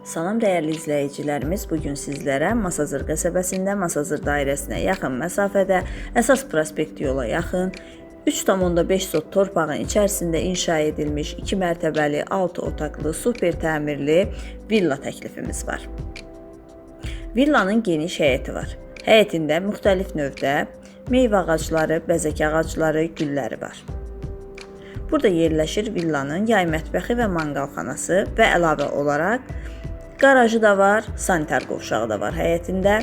Salam dəyərli izləyicilərimiz, bu gün sizlərə Masazır qəsəbəsində Masazır dairəsinə yaxın məsafədə əsas prospekt yola yaxın 3.5 sot torpağın içərisində inşa edilmiş 2 mərtəbəli 6 otaqlı super təmirli villa təklifimiz var. Villanın geniş həyəti var. Həyətində müxtəlif növdə meyvə ağacları, bəzək ağacları, gülləri var. Burada yerləşir villanın yay mətbəxi və manqalxanası və əlavə olaraq qarajı da var, sanitar qovşağı da var həyətində.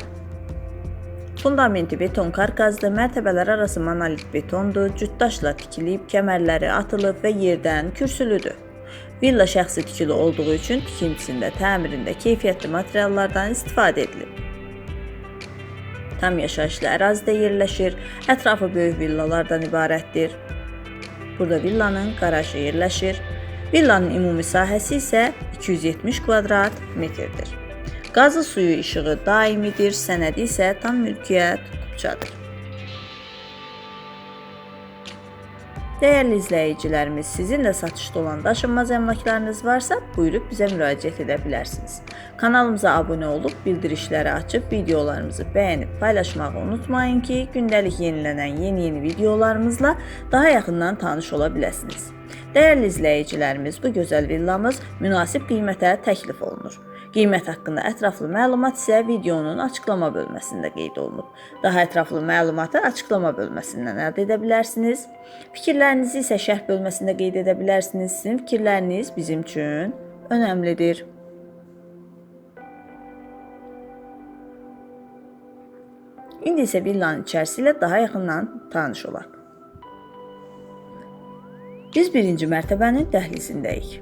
Fundamenti beton karkazdır, mərtəbələr arası monolit betondur, cütdaşla tikilib, kəmərləri atılıb və yerdən kürsülüdür. Villa şəxsi tikili olduğu üçün tikintisində, təmirində keyfiyyətli materiallardan istifadə edilib. Tam yaşayışlı ərazidə yerləşir, ətrafı böyük villalardan ibarətdir. Burada villanın qarajı yerləşir. Villanın ümumi sahəsi isə 270 kvadrat metrdir. Qazı suyu işığı daimidir, sənədi isə tam mülkiyyət kupçadır. Dəyərli izləyicilərimiz, sizin də satışda olan daşınmaz əmlaklarınız varsa, buyurub bizə müraciət edə bilərsiniz. Kanalımıza abunə olub, bildirişləri açıb, videolarımızı bəyənib paylaşmağı unutmayın ki, gündəlik yenilənən yeni-yeni videolarımızla daha yaxından tanış ola biləsiniz. Dəyərli izləyicilərimiz, bu gözəl villamız münasib qiymətə təklif olunur. Qiymət haqqında ətraflı məlumat isə videonun açıqlama bölməsində qeyd olunub. Daha ətraflı məlumatı açıqlama bölməsindən əldə edə bilərsiniz. Fikirlərinizi isə şərh bölməsində qeyd edə bilərsiniz. Sizin fikirləriniz bizim üçün önəmlidir. İndi isə villanın içərisi ilə daha yaxından tanış olaq. Biz birinci mərtəbənin dəhlizindəyik.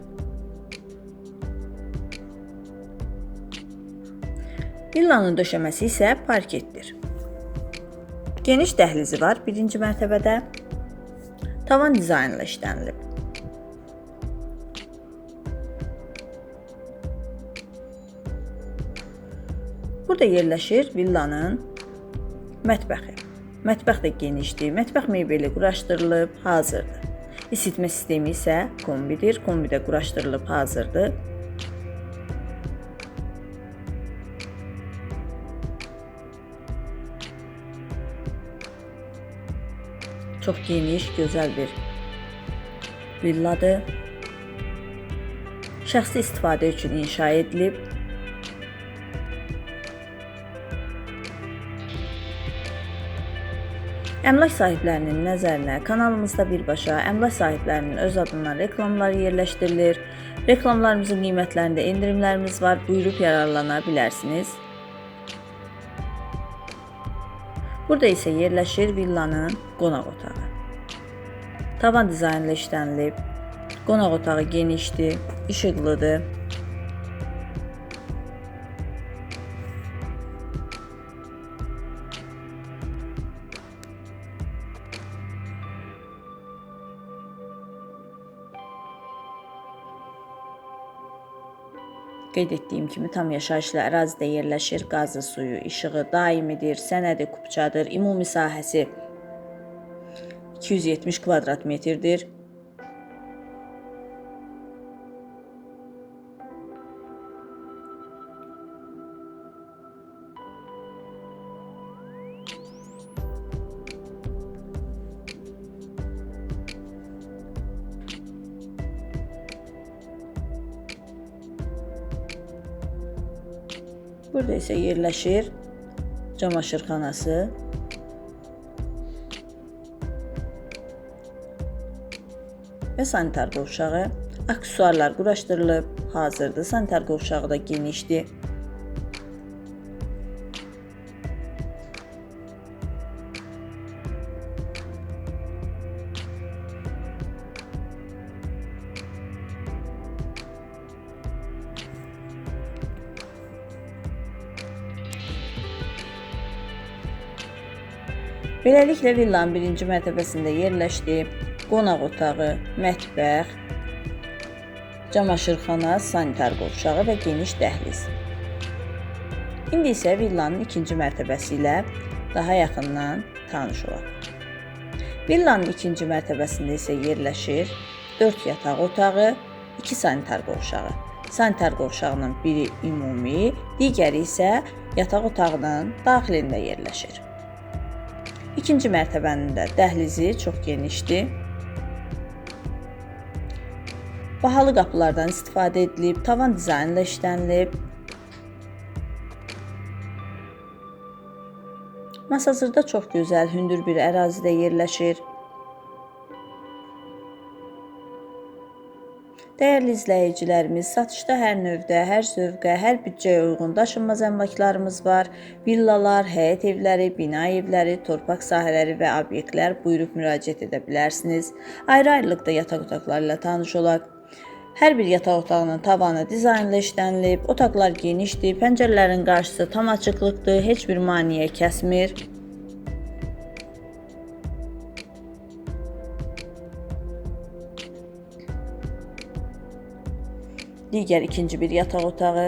Villanın döşəməsi isə parketdir. Geniş dəhlizi var birinci mərtəbədə. Tavan dizaynla işlənilib. Burada yerləşir villanın mətbəxi. Mətbəx də genişdir. Mətbəx mebeli quraşdırılıb, hazırdır. İsitmə sistemi isə kombidir. Kombi də quraşdırılıb, hazırdır. Çox geniş, gözəl bir villadır. Şəxsi istifadə üçün inşa edilib. Əmlak sahiblərinin nəzərinə kanalımızda birbaşa əmlak sahiblərinin öz adından reklamları yerləşdirilir. Reklamlarımızın qiymətlərində endirimlərimiz var. Buyurub yararlana bilərsiniz. Burada isə yerləşir villanın qonaq otağı. Tavan dizaynla işlənilib. Qonaq otağı genişdir, işıqlıdır. Qeyd etdiyim kimi tam yaşayışlı ərazidə yerləşir. Qazı suyu, işığı daimidir, sənədi kupçadır. Ümumi sahəsi 270 kvadrat metrdir. Burada isə yerləşir camaşırxanası. və sanitar qovşağı. Aksesuarlar quraşdırılıb, hazırdır. Sanitar qovşağı da genişdir. Beləliklə villanın birinci mərtəbəsində yerləşdi. Qonaq otağı, mətbəx, camaşırxana, sanitar qovşağı və geniş dəhliz. İndi isə villanın ikinci mərtəbəsi ilə daha yaxından tanış olaq. Villanın ikinci mərtəbəsində isə yerləşir 4 yataq otağı, 2 sanitar qovşağı. sanitar qovşağının biri ümumi, digəri isə yataq otağının daxilində yerləşir. İkinci mərtəbənin də dəhlizi çox genişdir. Bahalı qapılardan istifadə edilib, tavan dizaynla işlənilib. Masazırda çox gözəl, hündür bir ərazidə yerləşir. Dəyərli izləyicilərimiz, satışda hər növdə, hər zövqə, hər büdcəyə uyğun daşınmaz əmlaklarımız var. Villalar, həyət evləri, bina evləri, torpaq sahələri və obyektlər buyurub müraciət edə bilərsiniz. Ayrı-ayrılıqda yataq otaqları ilə tanış olaq. Hər bir yataq otağının tavanı dizaynla işlənilib, otaqlar genişdir, pəncərələrin qarşısı tam açıqlıqdır, heç bir maneə kəsmir. Digər ikinci bir yataq otağı.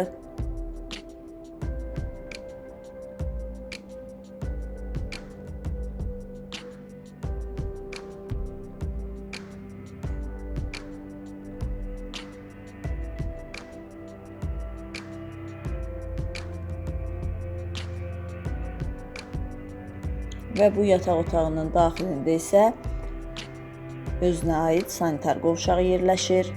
Və bu yataq otağının daxilində isə özünə aid sanitar qovşağı yerləşir.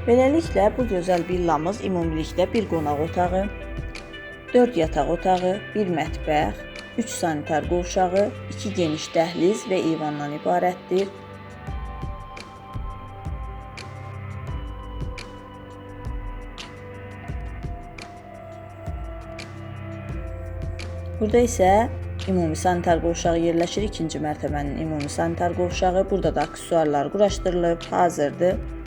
Beləliklə bu gözəl villamız ümumilikdə bir qonaq otağı, 4 yataq otağı, 1 mətbəx, 3 sanitar qovşağı, 2 geniş dəhliz və eyvandan ibarətdir. Burada isə ümumi sanitar qovşağı yerləşir. İkinci mərtəbənin ümumi sanitar qovşağı. Burada da aksesuarlar quraşdırılıb, hazırdır.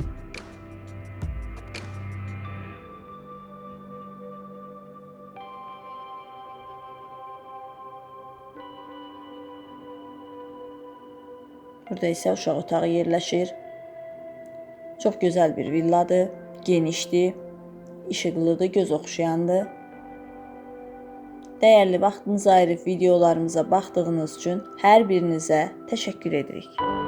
Burada isə uşaq otağı yerləşir. Çox gözəl bir villadır, genişdir, işıqlıdır, göz oxşayandır. Dəyərli vaxtınızı ayırıb videolarımıza baxdığınız üçün hər birinizə təşəkkür edirik.